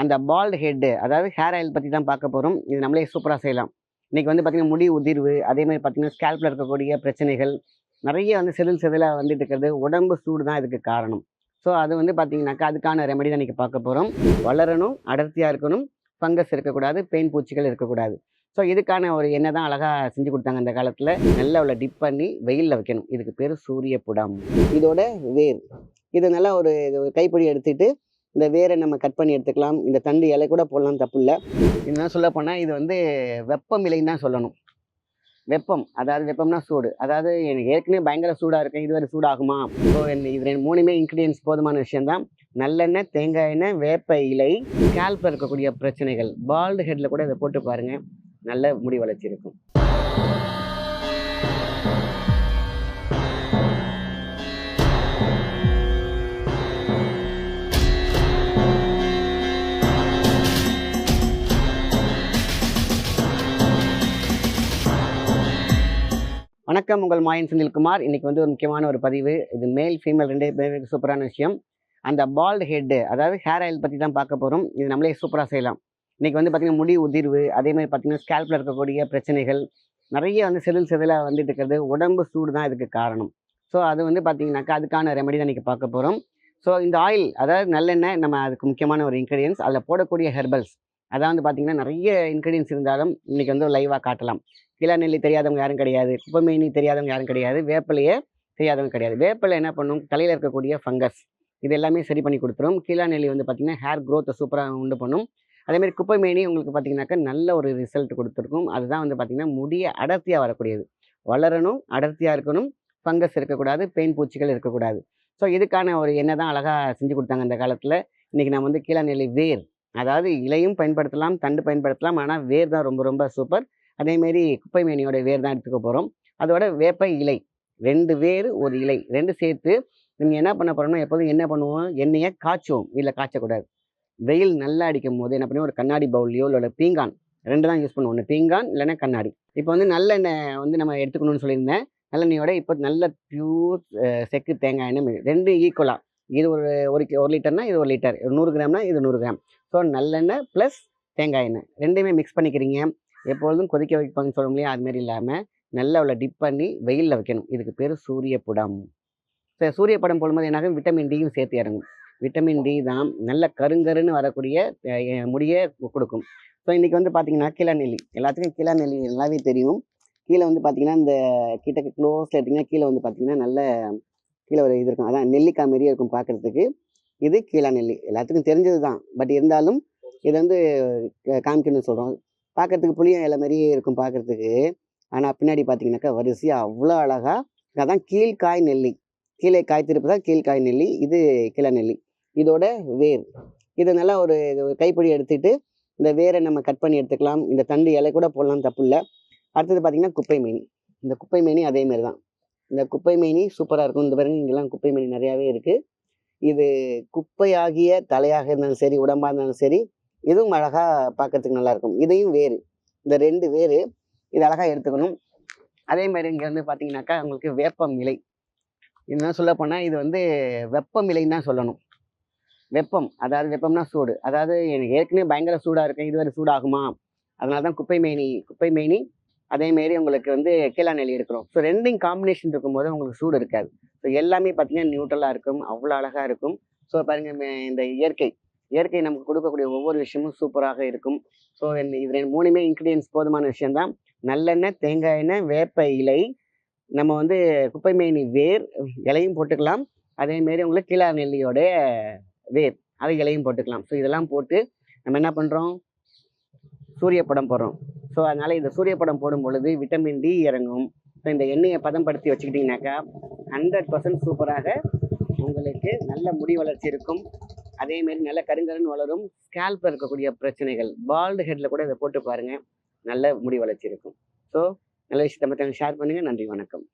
அந்த bald head அதாவது hair oil பற்றி தான் பார்க்க போகிறோம் இது நம்மளே சூப்பராக செய்யலாம். இன்றைக்கி வந்து பார்த்திங்கன்னா முடி உதிர்வு அதே மாதிரி பார்த்திங்கன்னா ஸ்கேல்பில் இருக்கக்கூடிய பிரச்சனைகள் நிறைய வந்து செதில் செதிலாக வந்துட்டு இருக்கிறது உடம்பு சூடு தான் இதுக்கு காரணம். ஸோ அது வந்து பார்த்திங்கனாக்கா அதுக்கான ரெமெடி தான் இன்றைக்கி பார்க்க போகிறோம் வளரணும் அடர்த்தியாக இருக்கணும் ஃபங்கஸ் இருக்கக்கூடாது பெயின் பூச்சிகள் இருக்கக்கூடாது. ஸோ இதுக்கான ஒரு எண்ணெய் தான் அழகாக செஞ்சு கொடுத்தாங்க அந்த காலத்தில். நல்லா உள்ள டிப் பண்ணி வெயிலில் வைக்கணும். இதுக்கு பேர் சூரிய புடம். இதோட வேர். இது நல்லா ஒரு இது ஒரு கைப்பிடி எடுத்துகிட்டு இந்த வேரை நம்ம கட் பண்ணி எடுத்துக்கலாம். இந்த தண்டு இலை கூட போடலாம் தப்பு இல்லை என்ன சொல்ல போனால் இது வந்து வெப்பம் இலைன்னு தான் சொல்லணும். வெப்பம் அதாவது வெப்பம்னா சூடு. அதாவது எனக்கு ஏற்கனவே பயங்கர சூடாக இருக்கேன் இதுவரை சூடாகுமா? ஸோ இது ரெண்டு மூணுமே இன்க்ரீடியன்ஸ் போதுமான விஷயம்தான். நல்லெண்ணெய் தேங்காய் எண்ணெய் வேப்ப இலை ஸ்கேல்பில் இருக்கக்கூடிய பிரச்சனைகள். பால்டு ஹெட்டில் கூட இதை போட்டு பாருங்கள் நல்ல முடி வளர்ச்சி இருக்கும். வணக்கம். உங்கள் மாயன் செந்தில்குமார். இன்னைக்கு வந்து ஒரு முக்கியமான ஒரு பதிவு. இது மேல் ஃபீமேல் ரெண்டே பேருக்கு சூப்பரான விஷயம். அந்த பால்டு ஹெட்டு அதாவது ஹேர் ஆயில் பற்றி தான் பார்க்க போகிறோம் இது நம்மளே சூப்பராக செய்யலாம். இன்னைக்கு வந்து பார்த்திங்கன்னா முடி உதிர்வு அதே மாதிரி பார்த்திங்கன்னா ஸ்கேல்பில் இருக்கக்கூடிய பிரச்சனைகள் நிறைய வந்து செதில் செதிலாக வந்துட்டு இருக்கிறது. உடம்பு சூடு தான் இதுக்கு காரணம். ஸோ அது வந்து பார்த்திங்கனாக்கா அதுக்கான ரெமெடி தான் இன்றைக்கி பார்க்க போகிறோம் ஸோ இந்த ஆயில் அதாவது நல்லெண்ணெய் நம்ம அதுக்கு முக்கியமான ஒரு இன்க்ரீடியன்ஸ் அதில் போடக்கூடிய ஹெர்பல்ஸ் அதான் வந்து பார்த்திங்கன்னா நிறைய இன்க்ரீடியன்ஸ் இருந்தாலும் இன்றைக்கி வந்து லைவாக காட்டலாம். கிளாநெல்லி தெரியாதவங்க யாரும் கிடையாது குப்பமேனி தெரியாதவங்க யாரும் கிடையாது வேப்பிலையே தெரியாதவங்க கிடையாது. வேப்பிலை என்ன பண்ணும்? தலையில் இருக்கக்கூடிய ஃபங்கஸ் இது எல்லாமே சரி பண்ணி கொடுத்துரும். கீழாநெல்லி வந்து பார்த்திங்கன்னா ஹேர் க்ரோத்தை சூப்பராக உண்டு பண்ணும். அதேமாதிரி குப்பைமேனி உங்களுக்கு பார்த்திங்கனாக்கா நல்ல ஒரு ரிசல்ட் கொடுத்துருக்கும். அதுதான் வந்து பார்த்திங்கன்னா முடிய அடர்த்தியாக வரக்கூடியது. வளரணும் அடர்த்தியாக இருக்கணும். ஃபங்கஸ் இருக்கக்கூடாது பெயின் பூச்சிகள் இருக்கக்கூடாது. ஸோ இதுக்கான ஒரு என்ன தான் அழகாக செஞ்சு கொடுத்தாங்க அந்த காலத்தில். இன்றைக்கி நம்ம வந்து கீழா நெல்லி வேர் அதாவது இலையும் பயன்படுத்தலாம் தண்டு பயன்படுத்தலாம் ஆனால் வேர் தான் ரொம்ப ரொம்ப சூப்பர் அதேமாரி குப்பை மேனியோட வேர் தான் எடுத்துக்க போகிறோம் அதோட வேப்ப இலை ரெண்டு வேர் ஒரு இலை ரெண்டு சேர்த்து நீங்கள் என்ன பண்ண போகிறோம்னா எப்போதும் என்ன பண்ணுவோம்? எண்ணெயை காய்ச்சுவோம். வீட்டில் காய்ச்சக்கூடாது. வெயில் நல்லா அடிக்கும் போது என்ன பண்ணுவோம்? ஒரு கண்ணாடி பவுல்லையோ இல்லை பீங்கான் ரெண்டு தான் யூஸ் பண்ணுவோம். ஒன்று பீங்கான் இல்லைன்னா கண்ணாடி. இப்போ வந்து நல்லெண்ணெய் வந்து நம்ம எடுத்துக்கணும்னு சொல்லியிருந்தேன். நல்லெண்ணெயோட இப்போ நல்ல பியூர் செக்கு தேங்காய் எண்ணெய் ரெண்டு ஈக்குவலாக இது ஒரு ஒரு ஒரு லிட்டர்னா இது ஒரு லிட்டர். நூறு கிராம்னா இது நூறு கிராம். ஸோ நல்லெண்ணெய் ப்ளஸ் தேங்காய் எண்ணெய். ரெண்டையுமே மிக்ஸ் பண்ணிக்கிறீங்க. எப்பொழுதும் கொதிக்க வைப்பாங்கன்னு சொல்ல முடியும் அதுமாரி இல்லாமல் நல்லா அவளை டிப் பண்ணி வெயிலில் வைக்கணும். இதுக்கு பேர் சூரிய புடம். ஸோ சூரிய படம் போடும்போது என்னாகும் விட்டமின் டியும் சேர்த்து இறங்கும். விட்டமின் டி தான் நல்ல கருங்கருன்னு வரக்கூடிய முடியை கொடுக்கும். ஸோ இன்றைக்கி வந்து பார்த்தீங்கன்னா கீழா நெல்லி. எல்லாத்துக்கும் கீழா நெல்லி நல்லாவே தெரியும். கீழே வந்து பார்த்தீங்கன்னா இந்த கிட்டக்கு க்ளோஸில் எடுத்திங்கன்னா கீழே வந்து பார்த்தீங்கன்னா நல்ல கீழே ஒரு இது இருக்கும். அதான் நெல்லிக்காய் மாரியே இருக்கும் பார்க்குறதுக்கு இது கீழா நெல்லி. எல்லாத்துக்கும் தெரிஞ்சது தான் பட் இருந்தாலும் இது வந்து க- காமிக்கணும்னு சொல்கிறோம் பார்க்கறதுக்கு புளியம் இலை மாதிரியே இருக்கும் பார்க்கறதுக்கு ஆனால் பின்னாடி பார்த்தீங்கன்னாக்கா வரிசையாக அவ்வளோ அழகாக அதான் கீழ்காய் நெல்லி. கீழே காய்த்திருப்பதா கீழ்காய் நெல்லி இது கிளை நெல்லி. இதோட வேர். இதை நல்லா ஒரு இது ஒரு கைப்பிடி எடுத்துட்டு இந்த வேரை நம்ம கட் பண்ணி எடுத்துக்கலாம். இந்த தண்டு இலை கூட போடலாம் தப்பு இல்லை. அடுத்தது பார்த்தீங்கன்னா குப்பை மீன். இந்த குப்பை மீனி அதே மாதிரி தான். இந்த குப்பை மீனி சூப்பராக இருக்கும். இந்த பாருங்க இங்கெல்லாம் குப்பை மீனி நிறையாவே இருக்குது இது குப்பையாகிய தலையாக இருந்தாலும் சரி உடம்பாக இருந்தாலும் சரி இதுவும் அழகாக பார்க்கறதுக்கு நல்லா இருக்கும். இதையும் வேறு. இந்த ரெண்டு வேறு. இது அழகாக எடுத்துக்கணும். அதே மாதிரி இங்கே வந்து பார்த்தீங்கன்னாக்கா உங்களுக்கு வேப்பம் இலை. என்ன சொல்ல போனால் இது வந்து வெப்பம் இலைன்னு தான் சொல்லணும். வெப்பம். அதாவது வெப்பம்னா சூடு. அதாவது எனக்கு ஏற்கனவே பயங்கர சூடாக இருக்கேன் இதுவரை சூடாகுமா? அதனால தான் குப்பை மேனி குப்பை மேனி. அதேமாரி உங்களுக்கு வந்து கீழா நெல்லி இருக்கிறோம் ஸோ ரெண்டும் காம்பினேஷன் இருக்கும்போது உங்களுக்கு சூடு இருக்காது. ஸோ எல்லாமே பார்த்தீங்கன்னா நியூட்ரலாக இருக்கும். அவ்வளோ அழகாக இருக்கும். ஸோ பாருங்கள் இந்த இயற்கை. இயற்கை நமக்கு கொடுக்கக்கூடிய ஒவ்வொரு விஷயமும் சூப்பராக இருக்கும். ஸோ இது ரெண்டு மூணுமே இன்க்ரீடியன்ஸ் போதுமான விஷயம்தான். நல்லெண்ணெய் தேங்காய் எண்ணெய் வேப்ப இலை நம்ம வந்து குப்பை மேனி வேர் இலையும் போட்டுக்கலாம். அதேமாரி உங்களுக்கு கீழா நெல்லியோட வேர் அது இலையும் போட்டுக்கலாம். ஸோ இதெல்லாம் போட்டு நம்ம என்ன பண்ணுறோம் சூரிய படம் போடுறோம். ஸோ அதனால் இந்த சூரிய படம் போடும் பொழுது விட்டமின் டி இறங்கும். ஸோ இந்த எண்ணெயை பதம்படுத்தி வச்சுக்கிட்டிங்கனாக்கா ஹண்ட்ரட் பர்சன்ட் சூப்பராக உங்களுக்கு நல்ல முடி வளர்ச்சி இருக்கும். அதேமாரி நல்ல கருங்கருன்னு வளரும் ஸ்கேல்பில் இருக்கக்கூடிய பிரச்சனைகள் பால்டு ஹெட்டில் கூட இதை போட்டு பாருங்கள் நல்ல முடி வளர்ச்சி இருக்கும். ஸோ நல்ல விஷயத்தை மற்றவங்க ஷேர் பண்ணுங்கள் நன்றி வணக்கம்.